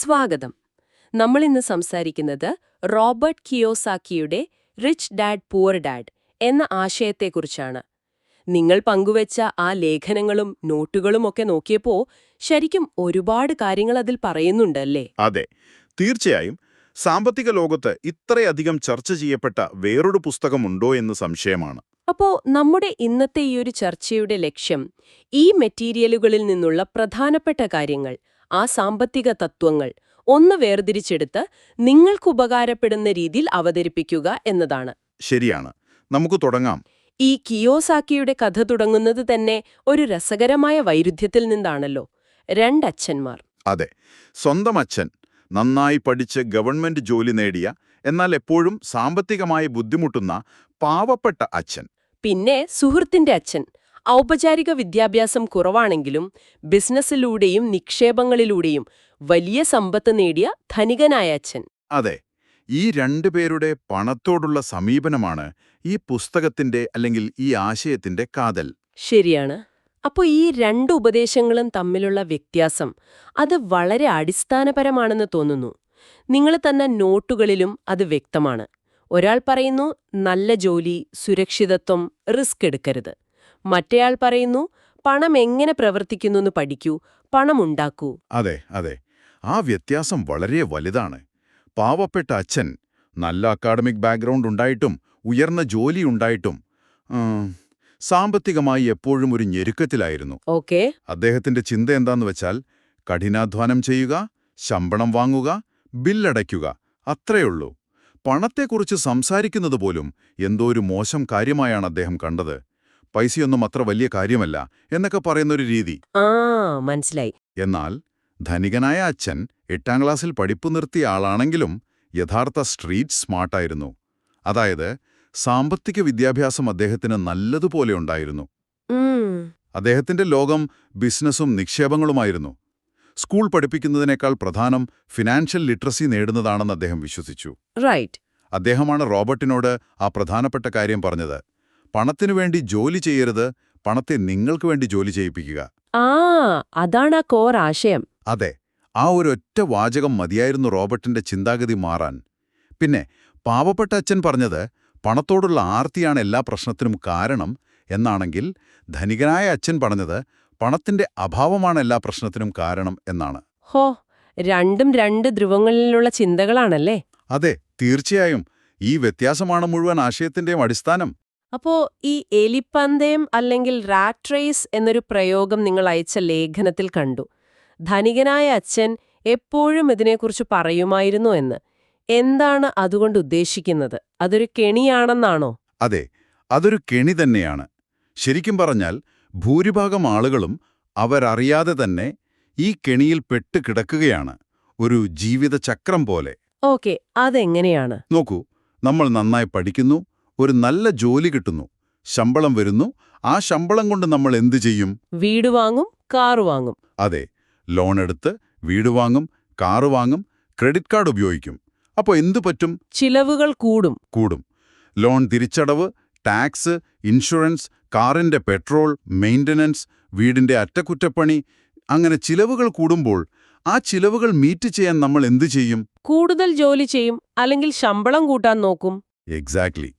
സ്വാഗതം. നമ്മൾ ഇന്ന് സംസാരിക്കുന്നത് റോബർട്ട് കിയോസാക്കിയുടെ റിച്ച് ഡാഡ് പുവർ ഡാഡ് എന്ന ആശയത്തെക്കുറിച്ചാണ്. നിങ്ങൾ പങ്കുവച്ച ആ ലേഖനങ്ങളും നോട്ടുകളും ഒക്കെ നോക്കിയപ്പോ ശരിക്കും ഒരുപാട് കാര്യങ്ങൾ അതിൽ പറയുന്നുണ്ടല്ലേ? അതെ. തീർച്ചയായും. സാമ്പത്തിക ലോകത്ത് ഇത്രയധികം ചർച്ച ചെയ്യപ്പെട്ട വേറൊരു പുസ്തകമുണ്ടോ എന്ന് സംശയമാണ്. അപ്പോ നമ്മുടെ ഇന്നത്തെ ഈ ഒരു ചർച്ചയുടെ ലക്ഷ്യം ഈ മെറ്റീരിയലുകളിൽ നിന്നുള്ള പ്രധാനപ്പെട്ട കാര്യങ്ങൾ ആ സാമ്പത്തിക തത്വങ്ങൾ ഒന്ന് വേർതിരിച്ചെടുത്ത് നിങ്ങൾക്ക് ഉപകാരപ്പെടുന്ന രീതിയിൽ അവതരിപ്പിക്കുക എന്നതാണ്. ശരിയാണ്. നമുക്ക് തുടങ്ങാം. ഈ കിയോസാക്കിയുടെ കഥ തുടങ്ങുന്നത് തന്നെ ഒരു രസകരമായ വൈരുദ്ധ്യത്തിൽ നിന്നാണല്ലോ. രണ്ടച്ഛന്മാർ. അതെ. സ്വന്തം അച്ഛൻ നന്നായി പഠിച്ച് ഗവൺമെന്റ് ജോലി നേടിയ എന്നാൽ എപ്പോഴും സാമ്പത്തികമായി ബുദ്ധിമുട്ടുന്ന പാവപ്പെട്ട അച്ഛൻ. പിന്നെ സുഹൃത്തിന്റെ അച്ഛൻ ഔപചാരിക വിദ്യാഭ്യാസം കുറവാണെങ്കിലും ബിസിനസ്സിലൂടെയും നിക്ഷേപങ്ങളിലൂടെയും വലിയ സമ്പത്ത് നേടിയ ധനികനായ അച്ഛൻ. അതെ ഈ രണ്ടുപേരുടെ പണത്തോടുള്ള സമീപനമാണ് ഈ പുസ്തകത്തിന്റെ അല്ലെങ്കിൽ ഈ ആശയത്തിന്റെ കാതൽ. ശരിയാണ്. അപ്പോൾ ഈ രണ്ട് ഉപദേശങ്ങളും തമ്മിലുള്ള വ്യത്യാസം അത് വളരെ അടിസ്ഥാനപരമാണെന്ന് തോന്നുന്നു. നിങ്ങൾ തന്നെ നോട്ടുകളിലും അത് വ്യക്തമാണ്. ഒരാൾ പറയുന്നു നല്ല ജോലി സുരക്ഷിതത്വം റിസ്ക് എടുക്കരുത്. മറ്റേയാൾ പറയുന്നു പണം എങ്ങനെ പ്രവർത്തിക്കുന്നു പഠിക്കൂ പണമുണ്ടാക്കൂ. അതെ അതെ. ആ വ്യത്യാസം വളരെ വലുതാണ്. പാവപ്പെട്ട അച്ഛൻ നല്ല അക്കാഡമിക് ബാക്ക്ഗ്രൗണ്ട് ഉണ്ടായിട്ടും ഉയർന്ന ജോലി ഉണ്ടായിട്ടും സാമ്പത്തികമായി എപ്പോഴും ഒരു ഞെരുക്കത്തിലായിരുന്നു. ഓക്കെ. അദ്ദേഹത്തിന്റെ ചിന്ത എന്താന്ന് വെച്ചാൽ കഠിനാധ്വാനം ചെയ്യുക ശമ്പളം വാങ്ങുക ബില്ലടയ്ക്കുക അത്രയുള്ളൂ. പണത്തെക്കുറിച്ച് സംസാരിക്കുന്നത് പോലും എന്തോ ഒരു മോശം കാര്യമായാണ് അദ്ദേഹം കണ്ടത്. പൈസയൊന്നും അത്ര വലിയ കാര്യമല്ല എന്നൊക്കെ പറയുന്നൊരു രീതി. ആ മനസ്സിലായി. എന്നാൽ ധനികനായ അച്ഛൻ എട്ടാം ക്ലാസ്സിൽ പഠിപ്പ് നിർത്തിയ ആളാണെങ്കിലും യഥാർത്ഥ സ്ട്രീറ്റ് സ്മാർട്ടായിരുന്നു. അതായത് സാമ്പത്തിക വിദ്യാഭ്യാസം അദ്ദേഹത്തിന് നല്ലതുപോലെ ഉണ്ടായിരുന്നു. അദ്ദേഹത്തിന്റെ ലോകം ബിസിനസ്സും നിക്ഷേപങ്ങളുമായിരുന്നു. സ്കൂൾ പഠിപ്പിക്കുന്നതിനേക്കാൾ പ്രധാനം ഫിനാൻഷ്യൽ ലിറ്ററസി നേടുന്നതാണെന്ന് അദ്ദേഹം വിശ്വസിച്ചു. റൈറ്റ്. അദ്ദേഹമാണ് റോബർട്ടിനോട് ആ പ്രധാനപ്പെട്ട കാര്യം പറഞ്ഞത്. പണത്തിനു വേണ്ടി ജോലി ചെയ്യരുത് പണത്തെ നിങ്ങൾക്ക് വേണ്ടി ജോലി ചെയ്യിപ്പിക്കുക. ആ അതാണ് ആ കോർ ആശയം. അതെ ആ ഒരൊറ്റ വാചകം മതിയായിരുന്നു റോബർട്ടിന്റെ ചിന്താഗതി മാറാൻ. പിന്നെ പാവപ്പെട്ട അച്ഛൻ പറഞ്ഞത് പണത്തോടുള്ള ആർത്തിയാണ് എല്ലാ പ്രശ്നത്തിനും കാരണം എന്നാണെങ്കിൽ ധനികനായ അച്ഛൻ പറഞ്ഞത് പണത്തിന്റെ അഭാവമാണ് എല്ലാ പ്രശ്നത്തിനും കാരണം എന്നാണ്. ഹോ രണ്ടും രണ്ട് ധ്രുവങ്ങളിലുള്ള ചിന്തകളാണല്ലേ? അതെ തീർച്ചയായും. ഈ വ്യത്യാസമാണ് മുഴുവൻ ആശയത്തിന്റെയും അടിസ്ഥാനം. അപ്പോ ഈ എലിപ്പന്തയം അല്ലെങ്കിൽ റാറ്റ് റേസ് എന്നൊരു പ്രയോഗം നിങ്ങൾ അയച്ച ലേഖനത്തിൽ കണ്ടു. ധനികനായ അച്ഛൻ എപ്പോഴും ഇതിനെക്കുറിച്ച് പറയുമായിരുന്നു എന്ന്. എന്താണ് അതുകൊണ്ട് ഉദ്ദേശിക്കുന്നത്? അതൊരു കെണിയാണെന്നാണോ? അതെ അതൊരു കെണി തന്നെയാണ്. ശരിക്കും പറഞ്ഞാൽ ഭൂരിഭാഗം ആളുകളും അവരറിയാതെ തന്നെ ഈ കെണിയിൽ പെട്ട് കിടക്കുകയാണ്. ഒരു ജീവിതചക്രം പോലെ. ഓക്കെ അതെങ്ങനെയാണ്? നോക്കൂ നമ്മൾ നന്നായി പഠിക്കുന്നു ഒരു നല്ല ജോലി കിട്ടുന്നു. ശമ്പളം വരുന്നു. ആ ശമ്പളം കൊണ്ട് നമ്മൾ എന്ത് ചെയ്യും? വീട് വാങ്ങും കാർ വാങ്ങും. അതെ ലോൺ എടുത്ത് വീട് വാങ്ങും കാർ വാങ്ങും ക്രെഡിറ്റ് കാർഡ് ഉപയോഗിക്കും. അപ്പോൾ എന്തു പറ്റും? ചിലവുകൾ കൂടും. കൂടും. ലോൺ തിരിച്ചടവ് ടാക്സ് ഇൻഷുറൻസ് കാറിന്റെ പെട്രോൾ മെയിന്റനൻസ് വീടിന്റെ അറ്റകുറ്റപ്പണി അങ്ങനെ ചിലവുകൾ കൂടുമ്പോൾ ആ ചിലവുകൾ മീറ്റ് ചെയ്യാൻ നമ്മൾ എന്തു ചെയ്യും? കൂടുതൽ ജോലി ചെയ്യും അല്ലെങ്കിൽ ശമ്പളം കൂട്ടാൻ നോക്കും. എക്സാക്ട്ലി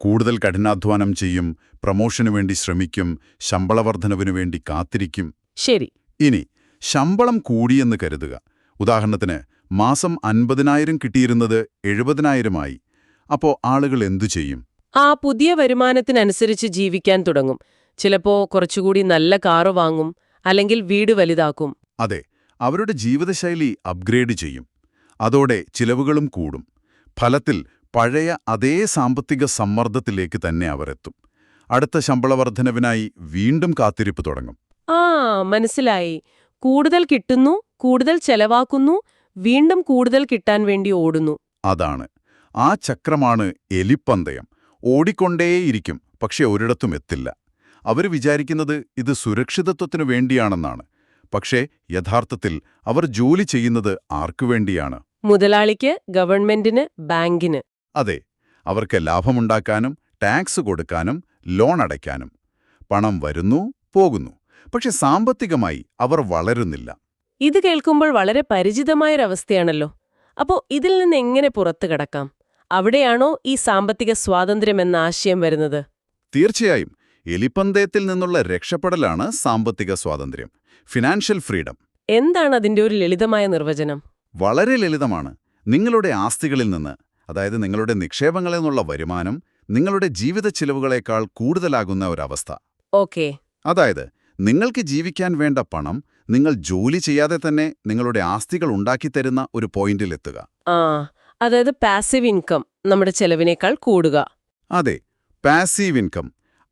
കൂടുതൽ കഠിനാധ്വാനം ചെയ്യും പ്രമോഷനു വേണ്ടി ശ്രമിക്കും ശമ്പളവർദ്ധനവിനു വേണ്ടി കാത്തിരിക്കും. ശരി. ഇനി ശമ്പളം കൂടിയെന്ന് കരുതുക. ഉദാഹരണത്തിന് മാസം അൻപതിനായിരം കിട്ടിയിരുന്നത് എഴുപതിനായിരമായി. അപ്പോ ആളുകൾ എന്തു ചെയ്യും? ആ പുതിയ വരുമാനത്തിനനുസരിച്ച് ജീവിക്കാൻ തുടങ്ങും. ചിലപ്പോ കുറച്ചുകൂടി നല്ല കാറ് വാങ്ങും അല്ലെങ്കിൽ വീട് വലുതാക്കും. അതെ അവരുടെ ജീവിതശൈലി അപ്ഗ്രേഡ് ചെയ്യും. അതോടെ ചിലവുകളും കൂടും. ഫലത്തിൽ പഴയ അതേ സാമ്പത്തിക സമ്മർദ്ദത്തിലേക്ക് തന്നെ അവരെത്തും അടുത്ത ശമ്പള വർധനവിനായി വീണ്ടും കാത്തിരിപ്പ് തുടങ്ങും. ആ മനസ്സിലായി. കൂടുതൽ കിട്ടുന്നു കൂടുതൽ ചെലവാക്കുന്നു വീണ്ടും കൂടുതൽ കിട്ടാൻ വേണ്ടി ഓടുന്നു. അതാണ്. ആ ചക്രമാണ് എലിപ്പന്തയം. ഓടിക്കൊണ്ടേയിരിക്കും പക്ഷെ ഒരിടത്തും എത്തില്ല. അവർ വിചാരിക്കുന്നത് ഇത് സുരക്ഷിതത്വത്തിനു വേണ്ടിയാണെന്നാണ്. പക്ഷേ യഥാർത്ഥത്തിൽ അവർ ജോലി ചെയ്യുന്നത് ആർക്കുവേണ്ടിയാണ് മുതലാളിക്ക് ഗവൺമെന്റിന് ബാങ്കിന്. അതെ അവർക്ക് ലാഭമുണ്ടാക്കാനും ടാക്സ് കൊടുക്കാനും ലോൺ അടയ്ക്കാനും. പണം വരുന്നു പോകുന്നു. പക്ഷെ സാമ്പത്തികമായി അവർ വളരുന്നില്ല. ഇത് കേൾക്കുമ്പോൾ വളരെ പരിചിതമായൊരവസ്ഥയാണല്ലോ. അപ്പോ ഇതിൽ നിന്ന് എങ്ങനെ പുറത്തു കടക്കാം? അവിടെയാണോ ഈ സാമ്പത്തിക സ്വാതന്ത്ര്യം എന്ന ആശയം വരുന്നത്? തീർച്ചയായും. എലിപ്പന്തയത്തിൽ നിന്നുള്ള രക്ഷപ്പെടലാണ് സാമ്പത്തിക സ്വാതന്ത്ര്യം. Financial freedom. എന്താണ് അതിന്റെ ഒരു ലളിതമായ നിർവചനം? വളരെ ലളിതമാണ്. നിങ്ങളുടെ ആസ്തികളിൽ നിന്ന് അതായത് നിങ്ങളുടെ നിക്ഷേപങ്ങളിൽ നിന്നുള്ള വരുമാനം നിങ്ങളുടെ ജീവിത ചിലവുകളേക്കാൾ കൂടുതലാകുന്ന ഒരവസ്ഥ. ഓക്കെ. അതായത് നിങ്ങൾക്ക് ജീവിക്കാൻ വേണ്ട പണം നിങ്ങൾ ജോലി ചെയ്യാതെ തന്നെ നിങ്ങളുടെ ആസ്തികൾ ഉണ്ടാക്കിത്തരുന്ന ഒരു പോയിന്റിലെത്തുക അതായത് പാസീവ് ഇൻകം നമ്മുടെ ചെലവിനേക്കാൾ കൂടുക. അതെ പാസീവ് ഇൻകം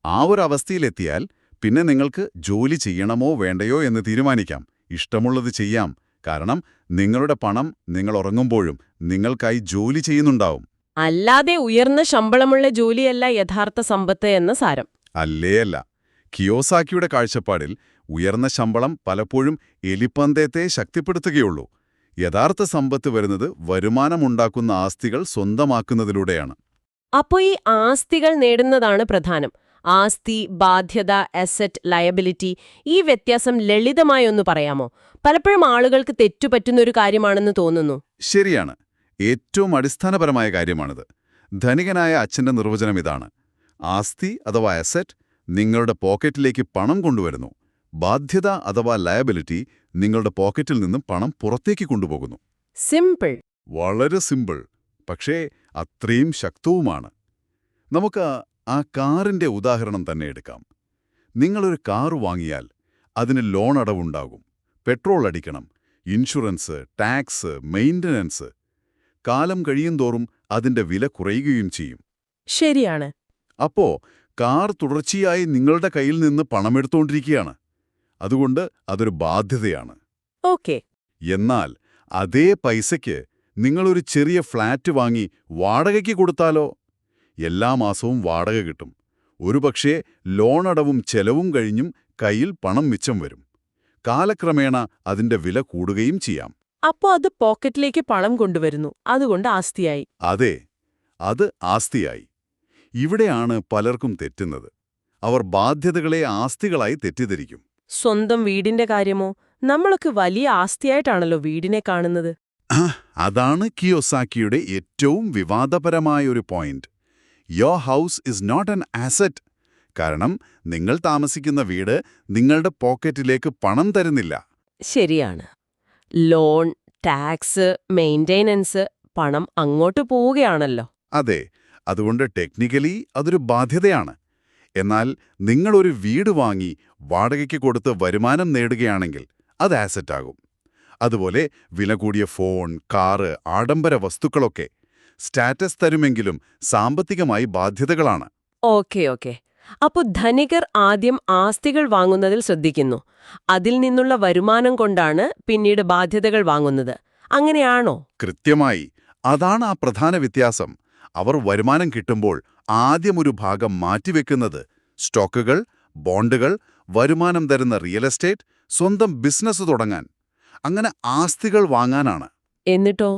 ആ ഒരു അവസ്ഥയിലെത്തിയാൽ പിന്നെ നിങ്ങൾക്ക് ജോലി ചെയ്യണമോ വേണ്ടയോ എന്ന് തീരുമാനിക്കാം. ഇഷ്ടമുള്ളത് ചെയ്യാം. കാരണം നിങ്ങളുടെ പണം നിങ്ങൾ ഉറങ്ങുമ്പോഴും നിങ്ങൾക്കായി ജോലി ചെയ്യുന്നുണ്ടാവും. അല്ലാതെ ഉയർന്ന ശമ്പളമുള്ള ജോലിയല്ല യഥാർത്ഥ സമ്പത്ത് എന്ന സാരം. അല്ലേ അല്ല കിയോസാക്കിയുടെ കാഴ്ചപ്പാടിൽ ഉയർന്ന ശമ്പളം പലപ്പോഴും എലിപ്പന്തയത്തെ ശക്തിപ്പെടുത്തുകയുള്ളൂ. യഥാർത്ഥ സമ്പത്ത് വരുന്നത് വരുമാനമുണ്ടാക്കുന്ന ആസ്തികൾ സ്വന്തമാക്കുന്നതിലൂടെയാണ്. അപ്പോ ഈ ആസ്തികൾ നേടുന്നതാണ് പ്രധാനം. ആസ്തി ബാധ്യത അസറ്റ് ലയബിലിറ്റി ഈ വ്യത്യാസം ലളിതമായി ഒന്ന് പറയാമോ? പലപ്പോഴും ആളുകൾക്ക് തെറ്റുപറ്റുന്ന ഒരു കാര്യമാണെന്ന് തോന്നുന്നു. ശരിയാണ്. ഏറ്റവും അടിസ്ഥാനപരമായ കാര്യമാണിത്. ധനികനായ അച്ഛന്റെ നിർവചനം ഇതാണ്. ആസ്തി അഥവാ അസറ്റ് നിങ്ങളുടെ പോക്കറ്റിലേക്ക് പണം കൊണ്ടുവരുന്നു. ബാധ്യത അഥവാ ലയബിലിറ്റി നിങ്ങളുടെ പോക്കറ്റിൽ നിന്നും പണം പുറത്തേക്ക് കൊണ്ടുപോകുന്നു. സിമ്പിൾ വളരെ സിമ്പിൾ പക്ഷേ അത്രയും ശക്തവുമാണ്. നമുക്ക് ആ കാറിന്റെ ഉദാഹരണം തന്നെ എടുക്കാം. നിങ്ങളൊരു കാർ വാങ്ങിയാൽ അതിന് ലോൺ അടവുണ്ടാകും. പെട്രോൾ അടിക്കണം ഇൻഷുറൻസ് ടാക്സ് മെയിന്റനൻസ്. കാലം കഴിയുന്തോറും അതിന്റെ വില കുറയുകയും ചെയ്യും. ശരിയാണ്. അപ്പോ കാർ തുടർച്ചയായി നിങ്ങളുടെ കയ്യിൽ നിന്ന് പണമെടുത്തോണ്ടിരിക്കുകയാണ് അതുകൊണ്ട് അതൊരു ബാധ്യതയാണ്. ഓക്കെ. എന്നാൽ അതേ പൈസയ്ക്ക് നിങ്ങളൊരു ചെറിയ ഫ്ലാറ്റ് വാങ്ങി വാടകയ്ക്ക് കൊടുത്താലോ? എല്ലാ മാസവും വാടക കിട്ടും. ഒരുപക്ഷേ ലോണടവും ചെലവും കഴിഞ്ഞും കയ്യിൽ പണം മിച്ചം വരും. കാലക്രമേണ അതിന്റെ വില കൂടുകയും ചെയ്യാം. അപ്പോ അത് പോക്കറ്റിലേക്ക് പണം കൊണ്ടുവരുന്നു. അതുകൊണ്ട് ആസ്തിയായി. അതെ അത് ആസ്തിയായി. ഇവിടെയാണ് പലർക്കും തെറ്റുന്നത്. അവർ ബാധ്യതകളെ ആസ്തികളായി തെറ്റിദ്ധരിക്കും. സ്വന്തം വീടിന്റെ കാര്യമോ? നമ്മളൊക്കെ വലിയ ആസ്തിയായിട്ടാണല്ലോ വീടിനെ കാണുന്നത്. അതാണ് കിയോസാക്കിയുടെ ഏറ്റവും വിവാദപരമായ ഒരു point. Your house is not an asset കാരണം നിങ്ങൾ താമസിക്കുന്ന വീട് നിങ്ങളുടെ പോക്കറ്റിലേക്ക് പണം തരുന്നില്ല. ശരിയാണ്. ലോൺ ടാക്സ് മെയിന്റെനൻസ് പണം അങ്ങോട്ട് പോവുകയാണല്ലോ. അതെ അതുകൊണ്ട് ടെക്നിക്കലി അതൊരു ബാധ്യതയാണ്. എന്നാൽ നിങ്ങളൊരു വീട് വാങ്ങി വാടകയ്ക്ക് കൊടുത്ത് വരുമാനം നേടുകയാണെങ്കിൽ അത് ആസറ്റാകും അതുപോലെ വില കൂടിയ ഫോൺ കാറ് ആഡംബര വസ്തുക്കളൊക്കെ സ്റ്റാറ്റസ് തരുമെങ്കിലും സാമ്പത്തികമായി ബാധ്യതകളാണ്. Okay okay. അപ്പോൾ ധനികർ ആദ്യം ആസ്തികൾ വാങ്ങുന്നതിൽ ശ്രദ്ധിക്കുന്നു. അതിൽ നിന്നുള്ള വരുമാനം കൊണ്ടാണ് പിന്നീട് ബാധ്യതകൾ വാങ്ങുന്നത്. അങ്ങനെയാണോ? കൃത്യമായി. അതാണ് ആ പ്രധാന വ്യത്യാസം. അവർ വരുമാനം കിട്ടുമ്പോൾ ആദ്യം ഒരു ഭാഗം മാറ്റിവെക്കുന്നത് സ്റ്റോക്കുകൾ ബോണ്ടുകൾ വരുമാനം തരുന്ന റിയൽ എസ്റ്റേറ്റ് സ്വന്തം ബിസിനസ് തുടങ്ങാൻ. അങ്ങനെ ആസ്തികൾ വാങ്ങാനാണ്. എന്നിട്ടോ?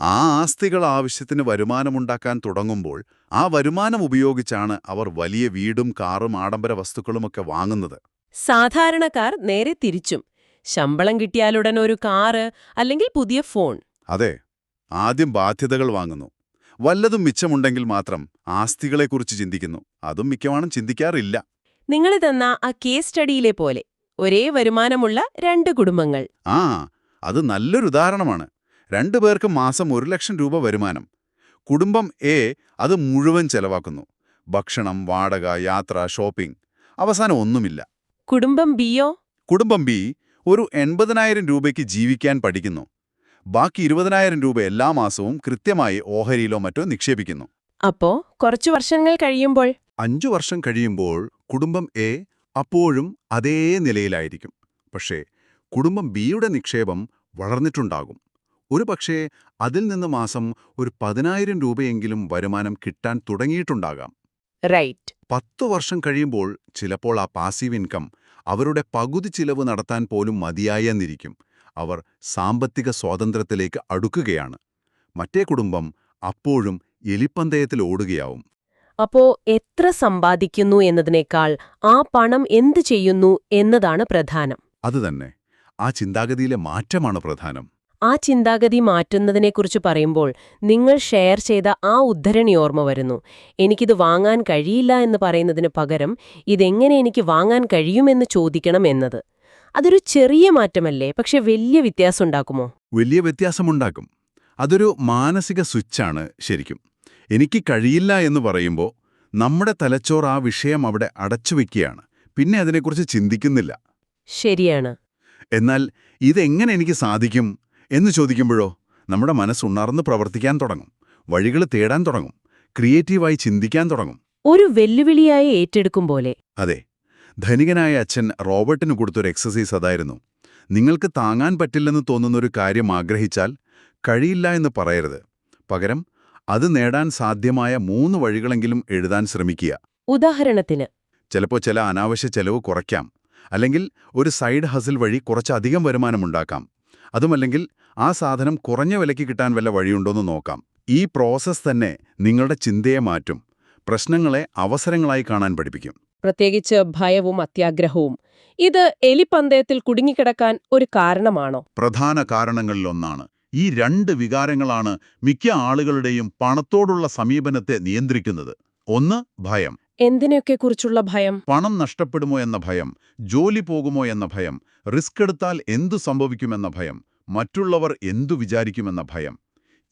ആ ആസ്തികൾ ആവശ്യത്തിന് വരുമാനമുണ്ടാക്കാൻ തുടങ്ങുമ്പോൾ ആ വരുമാനം ഉപയോഗിച്ചാണ് അവർ വലിയ വീടും കാറും ആഡംബര വസ്തുക്കളുമൊക്കെ വാങ്ങുന്നത്. സാധാരണക്കാർ നേരെ തിരിച്ചും. ശമ്പളം കിട്ടിയാലുടൻ ഒരു കാറ് അല്ലെങ്കിൽ പുതിയ ഫോൺ. അതെ ആദ്യം ബാധ്യതകൾ വാങ്ങുന്നു. വല്ലതും മിച്ചമുണ്ടെങ്കിൽ മാത്രം ആസ്തികളെക്കുറിച്ച് ചിന്തിക്കുന്നു. അതും മിക്കവാറും ചിന്തിക്കാറില്ല. നിങ്ങൾ തന്ന ആ കേസ് സ്റ്റഡിയിലെ പോലെ ഒരേ വരുമാനമുള്ള രണ്ട് കുടുംബങ്ങൾ. ആ അത് നല്ലൊരു ഉദാഹരണമാണ്. രണ്ടു പേർക്ക് മാസം ഒരു ലക്ഷം രൂപ വരുമാനം. കുടുംബം എ അത് മുഴുവൻ ചെലവാക്കുന്നു. ഭക്ഷണം വാടക യാത്ര ഷോപ്പിംഗ്. അവസാനം ഒന്നുമില്ല. കുടുംബം ബിയോ? കുടുംബം ബി ഒരു എൺപതിനായിരം രൂപയ്ക്ക് ജീവിക്കാൻ പഠിക്കുന്നു. ബാക്കി ഇരുപതിനായിരം രൂപ എല്ലാ മാസവും കൃത്യമായി ഓഹരിയിലോ മറ്റോ നിക്ഷേപിക്കുന്നു. അപ്പോ കുറച്ചു വർഷങ്ങൾ കഴിയുമ്പോൾ? അഞ്ചു വർഷം കഴിയുമ്പോൾ കുടുംബം എ അപ്പോഴും അതേ നിലയിലായിരിക്കും. പക്ഷേ കുടുംബം ബിയുടെ നിക്ഷേപം വളർന്നിട്ടുണ്ടാകും. ഒരുപക്ഷേ അതിൽ നിന്ന് മാസം ഒരു പതിനായിരം രൂപയെങ്കിലും വരുമാനം കിട്ടാൻ തുടങ്ങിയിട്ടുണ്ടാകാം. റൈറ്റ് പത്തു വർഷം കഴിയുമ്പോൾ ചിലപ്പോൾ ആ പാസീവ് ഇൻകം അവരുടെ പകുതി ചിലവ് നടത്താൻ പോലും മതിയായെന്നിരിക്കും. അവർ സാമ്പത്തിക സ്വാതന്ത്ര്യത്തിലേക്ക് അടുക്കുകയാണ്. മറ്റേ കുടുംബം അപ്പോഴും എലിപ്പന്തയത്തിൽ ഓടുകയാവും. അപ്പോ എത്ര സമ്പാദിക്കുന്നു എന്നതിനേക്കാൾ ആ പണം എന്തു ചെയ്യുന്നു എന്നതാണ് പ്രധാനം. അതുതന്നെ ആ ചിന്താഗതിയിലെ മാറ്റമാണ് പ്രധാനം. ആ ചിന്താഗതി മാറ്റുന്നതിനെക്കുറിച്ച് പറയുമ്പോൾ നിങ്ങൾ ഷെയർ ചെയ്ത ആ ഉദ്ധരണി ഓർമ്മ വരുന്നു. എനിക്കിത് വാങ്ങാൻ കഴിയില്ല എന്ന് പറയുന്നതിന് പകരം ഇതെങ്ങനെ എനിക്ക് വാങ്ങാൻ കഴിയുമെന്ന് ചോദിക്കണം എന്നത്. അതൊരു ചെറിയ മാറ്റമല്ലേ? പക്ഷെ വലിയ വ്യത്യാസം ഉണ്ടാക്കുമോ വലിയ വ്യത്യാസമുണ്ടാക്കും. അതൊരു മാനസിക സ്വിച്ചാണ് ശരിക്കും. എനിക്ക് കഴിയില്ല എന്ന് പറയുമ്പോൾ നമ്മുടെ തലച്ചോർ ആ വിഷയം അവിടെ അടച്ചുവെക്കുകയാണ് പിന്നെ അതിനെക്കുറിച്ച് ചിന്തിക്കുന്നില്ല. ശരിയാണ്. എന്നാൽ ഇതെങ്ങനെ എനിക്ക് സാധിക്കും? എന്ന് ചോദിക്കുമ്പോഴോ നമ്മുടെ മനസ്സ് ഉണർന്ന് പ്രവർത്തിക്കാൻ തുടങ്ങും വഴികൾ തേടാൻ തുടങ്ങും ക്രിയേറ്റീവായി ചിന്തിക്കാൻ തുടങ്ങും. ഒരു വെല്ലുവിളിയായി ഏറ്റെടുക്കും പോലെ. അതെ ധനികനായ അച്ഛൻ റോബർട്ടിന് കൊടുത്തൊരു എക്സസൈസ് അതായിരുന്നു. നിങ്ങൾക്ക് താങ്ങാൻ പറ്റില്ലെന്ന് തോന്നുന്നൊരു കാര്യം ആഗ്രഹിച്ചാൽ കഴിയില്ല എന്ന് പറയരുത്. പകരം അത് നേടാൻ സാധ്യമായ മൂന്ന് വഴികളെങ്കിലും എഴുതാൻ ശ്രമിക്കുക. ഉദാഹരണത്തിന്. ചിലപ്പോൾ ചില അനാവശ്യ ചെലവ് കുറയ്ക്കാം അല്ലെങ്കിൽ ഒരു സൈഡ് ഹസിൽ വഴി കുറച്ചധികം വരുമാനമുണ്ടാക്കാം അതുമല്ലെങ്കിൽ ആ സാധനം കുറഞ്ഞ വിലയ്ക്ക് കിട്ടാൻ വല്ല വഴിയുണ്ടോ എന്ന് നോക്കാം. ഈ പ്രോസസ്സ് തന്നെ നിങ്ങളുടെ ചിന്തയെ മാറ്റും. പ്രശ്നങ്ങളെ അവസരങ്ങളായി കാണാൻ പഠിപ്പിക്കും. പ്രത്യേകിച്ച് ഭയവും അത്യാഗ്രഹവും. ഇത് എലിപ്പന്തയത്തിൽ കുടുങ്ങിക്കിടക്കാൻ ഒരു കാരണമാണോ? പ്രധാന കാരണങ്ങളിലൊന്നാണ്. ഈ രണ്ട് വികാരങ്ങളാണ് മിക്ക ആളുകളുടെയും പണത്തോടുള്ള സമീപനത്തെ നിയന്ത്രിക്കുന്നത്. ഒന്ന് ഭയം. എന്തിനൊക്കെ കുറിച്ചുള്ള ഭയം? പണം നഷ്ടപ്പെടുമോ എന്ന ഭയം ജോലി പോകുമോ എന്ന ഭയം റിസ്ക് എടുത്താൽ എന്തു സംഭവിക്കുമെന്ന ഭയം മറ്റുള്ളവർ എന്തു വിചാരിക്കുമെന്ന ഭയം.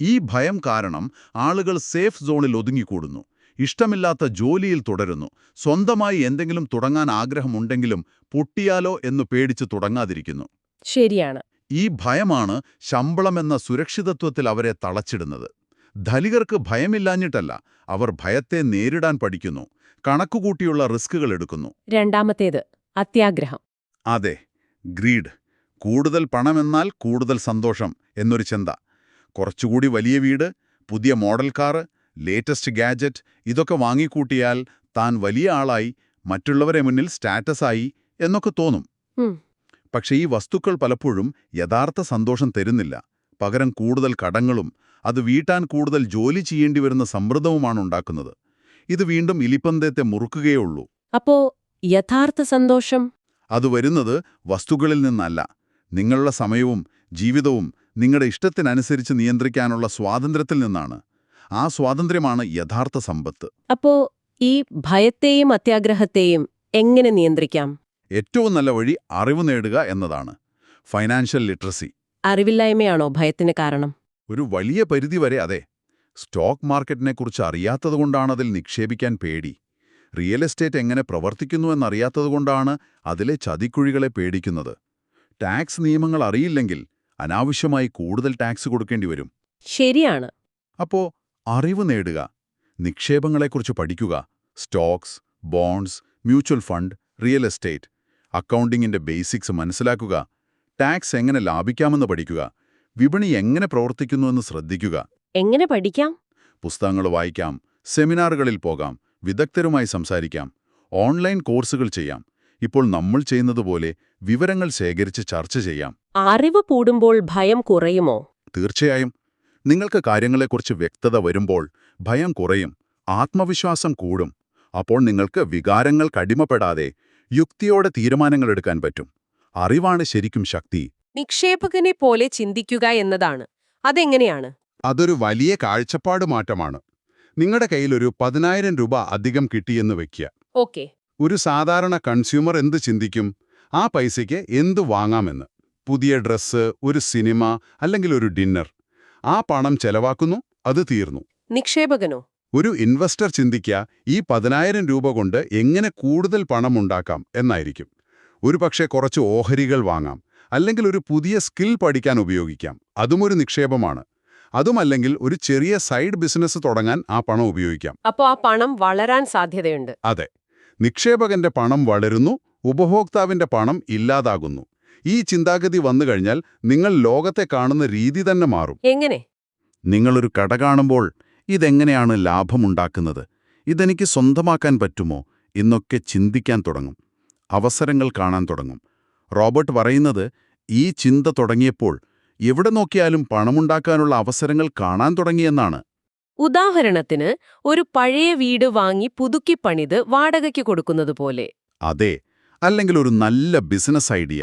ഈ ഭയം കാരണം ആളുകൾ സേഫ് സോണിൽ ഒതുങ്ങിക്കൂടുന്നു ഇഷ്ടമില്ലാത്ത ജോലിയിൽ തുടരുന്നു സ്വന്തമായി എന്തെങ്കിലും തുടങ്ങാൻ ആഗ്രഹമുണ്ടെങ്കിലും പൊട്ടിയാലോ എന്ന് പേടിച്ച് തുടങ്ങാതിരിക്കുന്നു. ശരിയാണ്. ഈ ഭയമാണ് ശമ്പളമെന്ന സുരക്ഷിതത്വത്തിൽ അവരെ തളച്ചിടുന്നത്. ധനികർക്ക് ഭയമില്ലാഞ്ഞിട്ടല്ല അവർ ഭയത്തെ നേരിടാൻ പഠിക്കുന്നു കണക്കുകൂട്ടിയുള്ള റിസ്കുകൾ എടുക്കുന്നു. രണ്ടാമത്തേത് അത്യാഗ്രഹം. അതെ ഗ്രീഡ് കൂടുതൽ പണമെന്നാൽ കൂടുതൽ സന്തോഷം എന്നൊരു ചിന്ത. കുറച്ചുകൂടി വലിയ വീട് പുതിയ മോഡൽ കാറ് ലേറ്റസ്റ്റ് ഗാജറ്റ് ഇതൊക്കെ വാങ്ങിക്കൂട്ടിയാൽ താൻ വലിയ ആളായി മറ്റുള്ളവരെ മുന്നിൽ സ്റ്റാറ്റസായി എന്നൊക്കെ തോന്നും. പക്ഷേ ഈ വസ്തുക്കൾ പലപ്പോഴും യഥാർത്ഥ സന്തോഷം തരുന്നില്ല. പകരം കൂടുതൽ കടങ്ങളും അത് വീട്ടാൻ കൂടുതൽ ജോലി ചെയ്യേണ്ടി വരുന്ന സമ്മർദ്ദവുമാണ് ഉണ്ടാക്കുന്നത്. ഇത് വീണ്ടും ഇലിപ്പന്തയത്തെ മുറുക്കുകയുള്ളൂ അപ്പോ യഥാർത്ഥ സന്തോഷം? അത് വരുന്നത് വസ്തുക്കളിൽ നിന്നല്ല. നിങ്ങളുടെ സമയവും ജീവിതവും നിങ്ങളുടെ ഇഷ്ടത്തിനനുസരിച്ച് നിയന്ത്രിക്കാനുള്ള സ്വാതന്ത്ര്യത്തിൽ നിന്നാണ്. ആ സ്വാതന്ത്ര്യമാണ് യഥാർത്ഥ സമ്പത്ത്. അപ്പോ ഈ ഭയത്തെയും അത്യാഗ്രഹത്തെയും എങ്ങനെ നിയന്ത്രിക്കാം? ഏറ്റവും നല്ല വഴി അറിവ് നേടുക എന്നതാണ്. Financial literacy. അറിവില്ലായ്മയാണോ ഭയത്തിന് കാരണം? ഒരു വലിയ പരിധിവരെ അതെ. സ്റ്റോക്ക് മാർക്കറ്റിനെക്കുറിച്ച് അറിയാത്തതുകൊണ്ടാണ് അതിൽ നിക്ഷേപിക്കാൻ പേടി. റിയൽ എസ്റ്റേറ്റ് എങ്ങനെ പ്രവർത്തിക്കുന്നുവെന്നറിയാത്തതുകൊണ്ടാണ് അതിലെ ചതിക്കുഴികളെ പേടിക്കുന്നത്. ടാക്സ് നിയമങ്ങൾ അറിയില്ലെങ്കിൽ അനാവശ്യമായി കൂടുതൽ ടാക്സ് കൊടുക്കേണ്ടി വരും. ശരിയാണ്. അപ്പോ അറിവ് നേടുക നിക്ഷേപങ്ങളെക്കുറിച്ച് പഠിക്കുക stocks bonds mutual fund real estate അക്കൗണ്ടിങ്ങിന്റെ basics മനസ്സിലാക്കുക ടാക്സ് എങ്ങനെ ലാഭിക്കാമെന്ന് പഠിക്കുക വിപണി എങ്ങനെ പ്രവർത്തിക്കുന്നുവെന്ന് ശ്രദ്ധിക്കുക. എങ്ങനെ പഠിക്കാം? പുസ്തകങ്ങൾ വായിക്കാം സെമിനാറുകളിൽ പോകാം വിദഗ്ധരുമായി സംസാരിക്കാം ഓൺലൈൻ കോഴ്സുകൾ ചെയ്യാം. ഇപ്പോൾ നമ്മൾ ചെയ്യുന്നതുപോലെ വിവരങ്ങൾ ശേഖരിച്ച് ചർച്ച ചെയ്യാം. അറിവ് കൂടുമ്പോൾ ഭയം കുറയുമോ? തീർച്ചയായും. നിങ്ങൾക്ക് കാര്യങ്ങളെക്കുറിച്ച് വ്യക്തത വരുമ്പോൾ ഭയം കുറയും ആത്മവിശ്വാസം കൂടും. അപ്പോൾ നിങ്ങൾക്ക് വികാരങ്ങൾ കടിമപ്പെടാതെ യുക്തിയോടെ തീരുമാനങ്ങളെടുക്കാൻ പറ്റും. അറിവാണ് ശരിക്കും ശക്തി. നിക്ഷേപകനെ പോലെ ചിന്തിക്കുക എന്നതാണ്. അതെങ്ങനെയാണ്? അതൊരു വലിയ കാഴ്ചപ്പാട് മാറ്റമാണ്. നിങ്ങളുടെ കയ്യിലൊരു പതിനായിരം രൂപ അധികം കിട്ടിയെന്ന് വെക്കുക ഓക്കെ. ഒരു സാധാരണ കൺസ്യൂമർ എന്ത് ചിന്തിക്കും? ആ പൈസയ്ക്ക് എന്ത് വാങ്ങാമെന്ന്? പുതിയ ഡ്രസ്സ് ഒരു സിനിമ അല്ലെങ്കിൽ ഒരു ഡിന്നർ. ആ പണം ചെലവാക്കുന്നു അത് തീർന്നു. നിക്ഷേപകനോ? ഒരു ഇൻവെസ്റ്റർ ചിന്തിക്കുക ഈ പതിനായിരം രൂപ കൊണ്ട് എങ്ങനെ കൂടുതൽ പണം ഉണ്ടാക്കാം എന്നായിരിക്കും. ഒരു പക്ഷേ കുറച്ച് ഓഹരികൾ വാങ്ങാം. അല്ലെങ്കിൽ ഒരു പുതിയ സ്കിൽ പഠിക്കാൻ ഉപയോഗിക്കാം. അതുമൊരു നിക്ഷേപമാണ്. അതുമല്ലെങ്കിൽ ഒരു ചെറിയ സൈഡ് ബിസിനസ് തുടങ്ങാൻ ആ പണം ഉപയോഗിക്കാം. അപ്പോൾ ആ പണം വളരാൻ സാധ്യതയുണ്ട്. അതെ. നിക്ഷേപകന്റെ പണം വളരുന്നു ഉപഭോക്താവിന്റെ പണം ഇല്ലാതാകുന്നു. ഈ ചിന്താഗതി വന്നു കഴിഞ്ഞാൽ നിങ്ങൾ ലോകത്തെ കാണുന്ന രീതി തന്നെ മാറും. എങ്ങനെ? നിങ്ങളൊരു കട കാണുമ്പോൾ ഇതെങ്ങനെയാണ് ലാഭമുണ്ടാക്കുന്നത് ഇതെനിക്ക് സ്വന്തമാക്കാൻ പറ്റുമോ? എന്നൊക്കെ ചിന്തിക്കാൻ തുടങ്ങും. അവസരങ്ങൾ കാണാൻ തുടങ്ങും. റോബർട്ട് പറയുന്നത് ഈ ചിന്ത തുടങ്ങിയപ്പോൾ എവിടെ നോക്കിയാലും പണമുണ്ടാക്കാനുള്ള അവസരങ്ങൾ കാണാൻ തുടങ്ങിയെന്നാണ്. ഉദാഹരണത്തിന് ഒരു പഴയ വീട് വാങ്ങി പുതുക്കി പണിത് വാടകയ്ക്ക് കൊടുക്കുന്നത് പോലെ. അതെ അല്ലെങ്കിൽ ഒരു നല്ല ബിസിനസ് ഐഡിയ.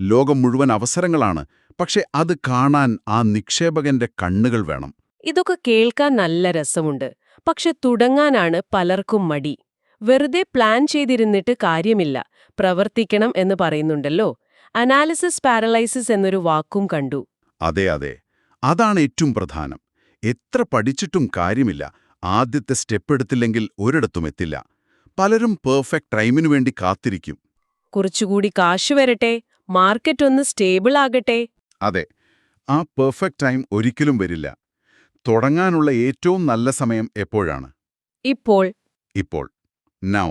ലോകം മുഴുവൻ അവസരങ്ങളാണ് പക്ഷെ അത് കാണാൻ ആ നിക്ഷേപകന്റെ കണ്ണുകൾ വേണം. ഇതൊക്കെ കേൾക്കാൻ നല്ല രസമുണ്ട് പക്ഷെ തുടങ്ങാനാണ് പലർക്കും മടി. വെറുതെ പ്ലാൻ ചെയ്തിരുന്നിട്ട് കാര്യമില്ല പ്രവർത്തിക്കണം എന്ന് പറയുന്നുണ്ടല്ലോ. അനാലിസിസ് പാരലൈസിസ് എന്നൊരു വാക്കും കണ്ടു. അതെ അതെ. അതാണ് ഏറ്റവും പ്രധാനം. എത്ര പഠിച്ചിട്ടും കാര്യമില്ല. ആദ്യത്തെ സ്റ്റെപ്പ് എടുത്തില്ലെങ്കിൽ ഒരിടത്തും എത്തില്ല. പലരും പെർഫെക്റ്റ് ടൈമിനു വേണ്ടി കാത്തിരിക്കും. കുറച്ചുകൂടി കാശ് വരട്ടെ. മാർക്കറ്റ് ഒന്ന് സ്റ്റേബിൾ ആകട്ടെ. അതെ. ആ പെർഫെക്റ്റ് ടൈം ഒരിക്കലും വരില്ല. തുടങ്ങാനുള്ള ഏറ്റവും നല്ല സമയം എപ്പോഴാണ്? ഇപ്പോൾ. ഇപ്പോൾ. നൗ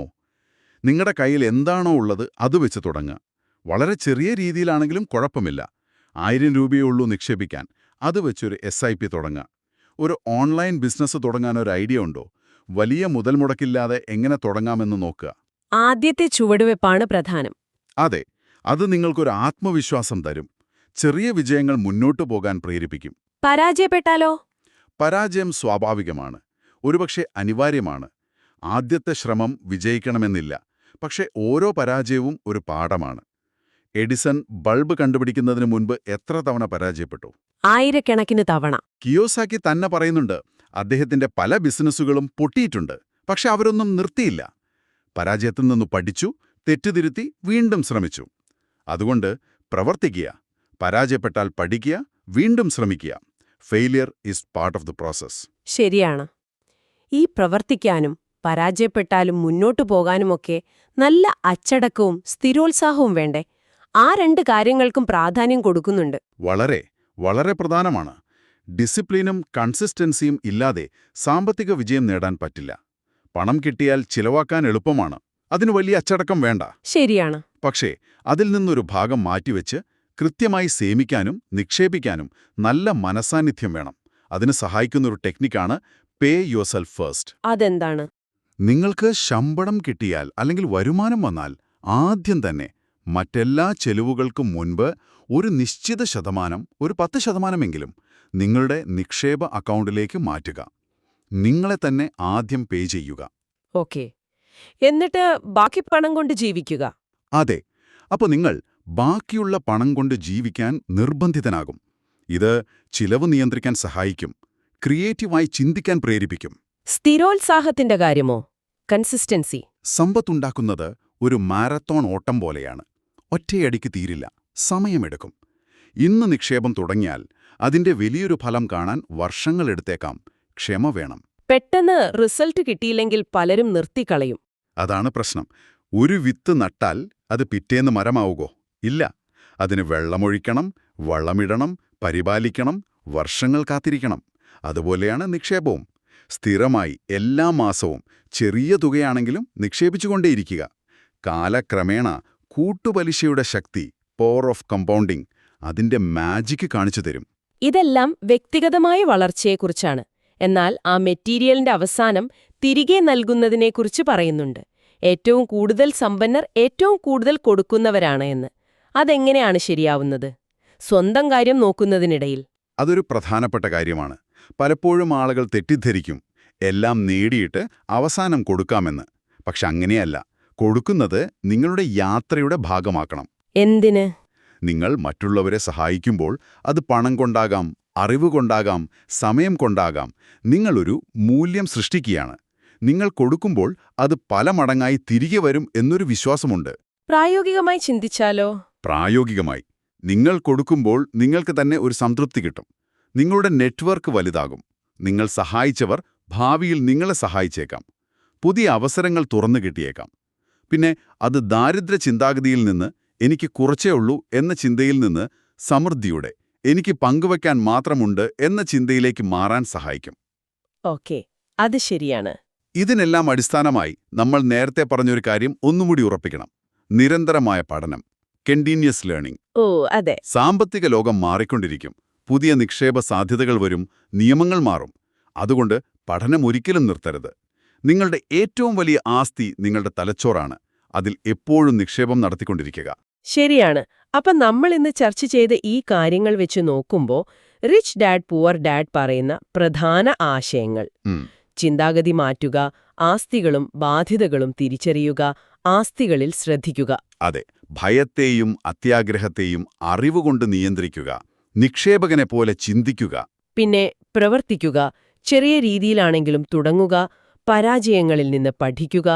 നിങ്ങളുടെ കയ്യിൽ എന്താണോ ഉള്ളത് അത് വെച്ച് തുടങ്ങുക. വളരെ ചെറിയ രീതിയിലാണെങ്കിലും കുഴപ്പമില്ല. ആയിരം രൂപയേ ഉള്ളൂ നിക്ഷേപിക്കാൻ. അത് വെച്ചൊരു എസ് ഐ പി തുടങ്ങുക ഒരു ഓൺലൈൻ ബിസിനസ് തുടങ്ങാൻ ഒരു ഐഡിയ ഉണ്ടോ? വലിയ മുതൽ മുടക്കില്ലാതെ എങ്ങനെ തുടങ്ങാമെന്ന് നോക്കുക. ആദ്യത്തെ ചുവടുവെപ്പാണ് പ്രധാനം. അതെ അത് നിങ്ങൾക്കൊരു ആത്മവിശ്വാസം തരും. ചെറിയ വിജയങ്ങൾ മുന്നോട്ടു പോകാൻ പ്രേരിപ്പിക്കും. പരാജയപ്പെട്ടാലോ? പരാജയം സ്വാഭാവികമാണ്. ഒരുപക്ഷെ അനിവാര്യമാണ്. ആദ്യത്തെ ശ്രമം വിജയിക്കണമെന്നില്ല. പക്ഷെ ഓരോ പരാജയവും ഒരു പാഠമാണ്. എഡിസൺ ബൾബ് കണ്ടുപിടിക്കുന്നതിന് മുൻപ് എത്ര തവണ പരാജയപ്പെട്ടു? ആയിരക്കണക്കിന് തവണ. കിയോസാക്കി തന്നെ പറയുന്നുണ്ട് അദ്ദേഹത്തിന്റെ പല ബിസിനസ്സുകളും പൊട്ടിയിട്ടുണ്ട് പക്ഷെ അവരൊന്നും നിർത്തിയില്ല. പരാജയത്തിൽ നിന്ന് പഠിച്ചു തെറ്റുതിരുത്തി വീണ്ടും ശ്രമിച്ചു. അതുകൊണ്ട് പ്രവർത്തിക്കുക പരാജയപ്പെട്ടാൽ പഠിക്കുക വീണ്ടും ശ്രമിക്കുക. Failure is part of the process ശരിയാണ്. ഈ പ്രവർത്തിക്കാനും പരാജയപ്പെട്ടാലും മുന്നോട്ടു പോകാനുമൊക്കെ നല്ല അച്ചടക്കവും സ്ഥിരോത്സാഹവും വേണ്ടേ? ആ രണ്ട് കാര്യങ്ങൾക്കും പ്രാധാന്യം കൊടുക്കുന്നുണ്ട്. വളരെ വളരെ പ്രധാനമാണ്. ഡിസിപ്ലിനും കൺസിസ്റ്റൻസിയും ഇല്ലാതെ സാമ്പത്തിക വിജയം നേടാൻ പറ്റില്ല. പണം കിട്ടിയാൽ ചിലവാക്കാൻ എളുപ്പമാണ്. അതിന് വലിയ അച്ചടക്കം വേണ്ട. ശരിയാണ്. പക്ഷേ അതിൽ നിന്നൊരു ഭാഗം മാറ്റിവെച്ച് കൃത്യമായി സേമിക്കാനും നിക്ഷേപിക്കാനും നല്ല മനസാന്നിധ്യം വേണം. അതിന് സഹായിക്കുന്നൊരു ടെക്നിക്കാണ് പേ യുവർ സെൽഫ് ഫസ്റ്റ്. അതെന്താണ്? നിങ്ങൾക്ക് ശമ്പളം കിട്ടിയാൽ അല്ലെങ്കിൽ വരുമാനം വന്നാൽ ആദ്യം തന്നെ മറ്റെല്ലാ ചെലവുകൾക്കും മുൻപ് ഒരു നിശ്ചിത ശതമാനം ഒരു പത്ത് ശതമാനമെങ്കിലും നിങ്ങളുടെ നിക്ഷേപ അക്കൗണ്ടിലേക്ക് മാറ്റുക. നിങ്ങളെ തന്നെ ആദ്യം പേ ചെയ്യുക. ഓക്കെ. എന്നിട്ട് ബാക്കി പണം കൊണ്ട് ജീവിക്കുക. അതെ. അപ്പോൾ നിങ്ങൾ ബാക്കിയുള്ള പണം കൊണ്ട് ജീവിക്കാൻ നിർബന്ധിതനാകും. ഇത് ചിലവ് നിയന്ത്രിക്കാൻ സഹായിക്കും. ക്രിയേറ്റീവായി ചിന്തിക്കാൻ പ്രേരിപ്പിക്കും. സ്ഥിരോത്സാഹത്തിന്റെ കാര്യമോ? കൺസിസ്റ്റൻസി. സമ്പത്തുണ്ടാക്കുന്നത് ഒരു മാരത്തോൺ ഓട്ടം പോലെയാണ്. ഒറ്റയടിക്ക് തീരില്ല. സമയമെടുക്കും. ഇന്ന് നിക്ഷേപം തുടങ്ങിയാൽ അതിന്റെ വലിയൊരു ഫലം കാണാൻ വർഷങ്ങളെടുത്തേക്കാം ക്ഷമ വേണം. പെട്ടെന്ന് റിസൾട്ട് കിട്ടിയില്ലെങ്കിൽ പലരും നിർത്തിക്കളയും. അതാണ് പ്രശ്നം. ഒരു വിത്ത് നട്ടാൽ അത് പിറ്റേന്ന് മരമാവുകോ? ഇല്ല. അതിന് വെള്ളമൊഴിക്കണം വളമിടണം പരിപാലിക്കണം വർഷങ്ങൾ കാത്തിരിക്കണം. അതുപോലെയാണ് നിക്ഷേപവും. സ്ഥിരമായി എല്ലാ മാസവും ചെറിയ തുകയാണെങ്കിലും നിക്ഷേപിച്ചുകൊണ്ടേയിരിക്കുക. കാലക്രമേണ കൂട്ടുപലിശയുടെ ശക്തി പവർ ഓഫ് കമ്പൗണ്ടിംഗ് അതിന്റെ മാജിക്ക് കാണിച്ചു തരും. ഇതെല്ലാം വ്യക്തിഗതമായ വളർച്ചയെക്കുറിച്ചാണ്. എന്നാൽ ആ മെറ്റീരിയലിന്റെ അവസാനം തിരികെ നൽകുന്നതിനെക്കുറിച്ച് പറയുന്നുണ്ട്. ഏറ്റവും കൂടുതൽ സമ്പന്നർ ഏറ്റവും കൂടുതൽ കൊടുക്കുന്നവരാണ് എന്ന്. അതെങ്ങനെയാണ് ശരിയാവുന്നത്? സ്വന്തം കാര്യം നോക്കുന്നതിനിടയിൽ. അതൊരു പ്രധാനപ്പെട്ട കാര്യമാണ്. പലപ്പോഴും ആളുകൾ തെറ്റിദ്ധരിക്കും. എല്ലാം നേടിയിട്ട് അവസാനം കൊടുക്കാമെന്ന്. പക്ഷെ അങ്ങനെയല്ല. കൊടുക്കുന്നത് നിങ്ങളുടെ യാത്രയുടെ ഭാഗമാക്കണം. എന്തിന്? നിങ്ങൾ മറ്റുള്ളവരെ സഹായിക്കുമ്പോൾ അത് പണം കൊണ്ടാകാം അറിവ് കൊണ്ടാകാം സമയം കൊണ്ടാകാം. നിങ്ങളൊരു മൂല്യം സൃഷ്ടിക്കുകയാണ്. നിങ്ങൾ കൊടുക്കുമ്പോൾ അത് പല മടങ്ങായി തിരികെ വരും എന്നൊരു വിശ്വാസമുണ്ട്. പ്രായോഗികമായി ചിന്തിച്ചാലോ? പ്രായോഗികമായി. നിങ്ങൾ കൊടുക്കുമ്പോൾ നിങ്ങൾക്ക് തന്നെ ഒരു സംതൃപ്തി കിട്ടും. നിങ്ങളുടെ നെറ്റ്വർക്ക് വലുതാകും. നിങ്ങൾ സഹായിച്ചവർ ഭാവിയിൽ നിങ്ങളെ സഹായിച്ചേക്കാം. പുതിയ അവസരങ്ങൾ തുറന്നു കിട്ടിയേക്കാം. പിന്നെ അത് ദാരിദ്ര്യ ചിന്താഗതിയിൽ നിന്ന് എനിക്ക് കുറച്ചേ ഉള്ളൂ എന്ന ചിന്തയിൽ നിന്ന് സമൃദ്ധിയുടെ എനിക്ക് പങ്കുവയ്ക്കാൻ മാത്രമുണ്ട് എന്ന ചിന്തയിലേക്ക് മാറാൻ സഹായിക്കും. ഓക്കെ അത് ശരിയാണ്. ഇതിനെല്ലാം അടിസ്ഥാനമായി നമ്മൾ നേരത്തെ പറഞ്ഞൊരു കാര്യം ഒന്നുകൂടി ഉറപ്പിക്കണം. നിരന്തരമായ പഠനം കണ്ടിന്യൂസ് ലേണിംഗ് ഓ അതെ. സാമ്പത്തിക ലോകം മാറിക്കൊണ്ടിരിക്കും. പുതിയ നിക്ഷേപ സാധ്യതകൾ വരും നിയമങ്ങൾ മാറും. അതുകൊണ്ട് പഠനം ഒരിക്കലും നിർത്തരുത്. നിങ്ങളുടെ ഏറ്റവും വലിയ ആസ്തി നിങ്ങളുടെ തലച്ചോറാണ്. അതിൽ എപ്പോഴും നിക്ഷേപം നടത്തിക്കൊണ്ടിരിക്കുക. ശരിയാണ്. അപ്പൊ നമ്മൾ ഇന്ന് ചർച്ച ചെയ്ത ഈ കാര്യങ്ങൾ വെച്ച് നോക്കുമ്പോൾ റിച്ച് ഡാഡ് പുവർ ഡാഡ് പറയുന്ന പ്രധാന ആശയങ്ങൾ. ചിന്താഗതി മാറ്റുക ആസ്തികളും ബാധ്യതകളും തിരിച്ചറിയുക ആസ്തികളിൽ ശ്രദ്ധിക്കുക. അതെ. ഭയത്തെയും അത്യാഗ്രഹത്തെയും അറിവുകൊണ്ട് നിയന്ത്രിക്കുക നിക്ഷേപകനെ പോലെ ചിന്തിക്കുക. പിന്നെ പ്രവർത്തിക്കുക ചെറിയ രീതിയിലാണെങ്കിലും തുടങ്ങുക പരാജയങ്ങളിൽ നിന്ന് പഠിക്കുക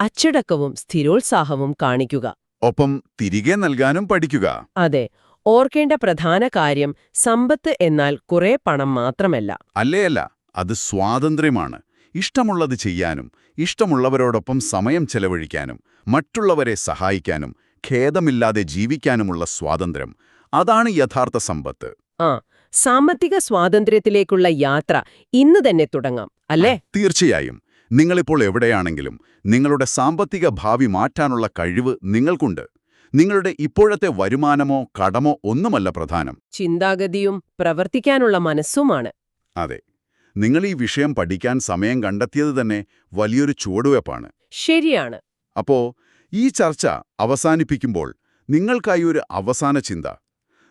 അച്ചടക്കവും സ്ഥിരോത്സാഹവും കാണിക്കുക. ഒപ്പം തിരികെ നൽകാനും പഠിക്കുക. അതെ ഓർക്കേണ്ട പ്രധാന കാര്യം സമ്പത്ത് എന്നാൽ കുറെ പണം മാത്രമല്ല. അല്ലേയല്ല അത് സ്വാതന്ത്ര്യമാണ്. ഇഷ്ടമുള്ളത് ചെയ്യാനും ഇഷ്ടമുള്ളവരോടൊപ്പം സമയം ചെലവഴിക്കാനും മറ്റുള്ളവരെ സഹായിക്കാനും ഖേദമില്ലാതെ ജീവിക്കാനുമുള്ള സ്വാതന്ത്ര്യം. അതാണ് യഥാർത്ഥ സമ്പത്ത്. ആ സാമ്പത്തിക സ്വാതന്ത്ര്യത്തിലേക്കുള്ള യാത്ര ഇന്ന് തന്നെ തുടങ്ങാം അല്ലേ? തീർച്ചയായും. നിങ്ങളിപ്പോൾ എവിടെയാണെങ്കിലും നിങ്ങളുടെ സാമ്പത്തിക ഭാവി മാറ്റാനുള്ള കഴിവ് നിങ്ങൾക്കുണ്ട്. നിങ്ങളുടെ ഇപ്പോഴത്തെ വരുമാനമോ കടമോ ഒന്നുമല്ല പ്രധാനം. ചിന്താഗതിയും പ്രവർത്തിക്കാനുള്ള മനസ്സുമാണ്. അതെ. നിങ്ങൾ ഈ വിഷയം പഠിക്കാൻ സമയം കണ്ടെത്തിയത് തന്നെ വലിയൊരു ചുവടുവെപ്പാണ് ശരിയാണ്. അപ്പോ ഈ ചർച്ച അവസാനിപ്പിക്കുമ്പോൾ നിങ്ങൾക്കായി ഒരു അവസാന ചിന്ത.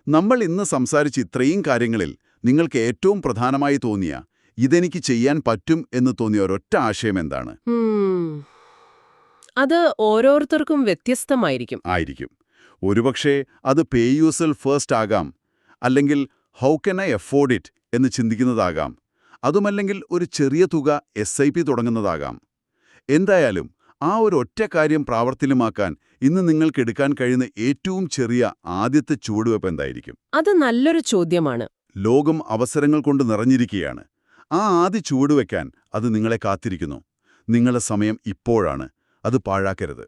നമ്മൾ ഇന്ന് സംസാരിച്ച ഇത്രയും കാര്യങ്ങളിൽ നിങ്ങൾക്ക് ഏറ്റവും പ്രധാനമായി തോന്നിയ ഇതെനിക്ക് ചെയ്യാൻ പറ്റും എന്ന് തോന്നിയ ഒരൊറ്റ ആശയം എന്താണ്? അത് ഓരോരുത്തർക്കും വ്യത്യസ്തമായിരിക്കും. ആയിരിക്കും. ഒരുപക്ഷെ അത് പേ യൂസൽ ഫേസ്റ്റ് ആകാം അല്ലെങ്കിൽ how can I afford it എന്ന് ചിന്തിക്കുന്നതാകാം അതുമല്ലെങ്കിൽ ഒരു ചെറിയ തുക എസ് ഐ പി തുടങ്ങുന്നതാകാം. എന്തായാലും ആ ഒരു ഒറ്റ കാര്യം പ്രാവർത്തികമാക്കാൻ ഇന്ന് നിങ്ങൾക്ക് എടുക്കാൻ കഴിയുന്ന ഏറ്റവും ചെറിയ ആദ്യത്തെ ചുവടുവെപ്പ് എന്തായിരിക്കും? അത് നല്ലൊരു ചോദ്യമാണ്. ലോകം അവസരങ്ങൾ കൊണ്ട് നിറഞ്ഞിരിക്കുകയാണ്. ആ ആദ്യ ചുവടുവെക്കാൻ അത് നിങ്ങളെ കാത്തിരിക്കുന്നു. നിങ്ങളുടെ സമയം ഇപ്പോഴാണ്. അത് പാഴാക്കരുത്.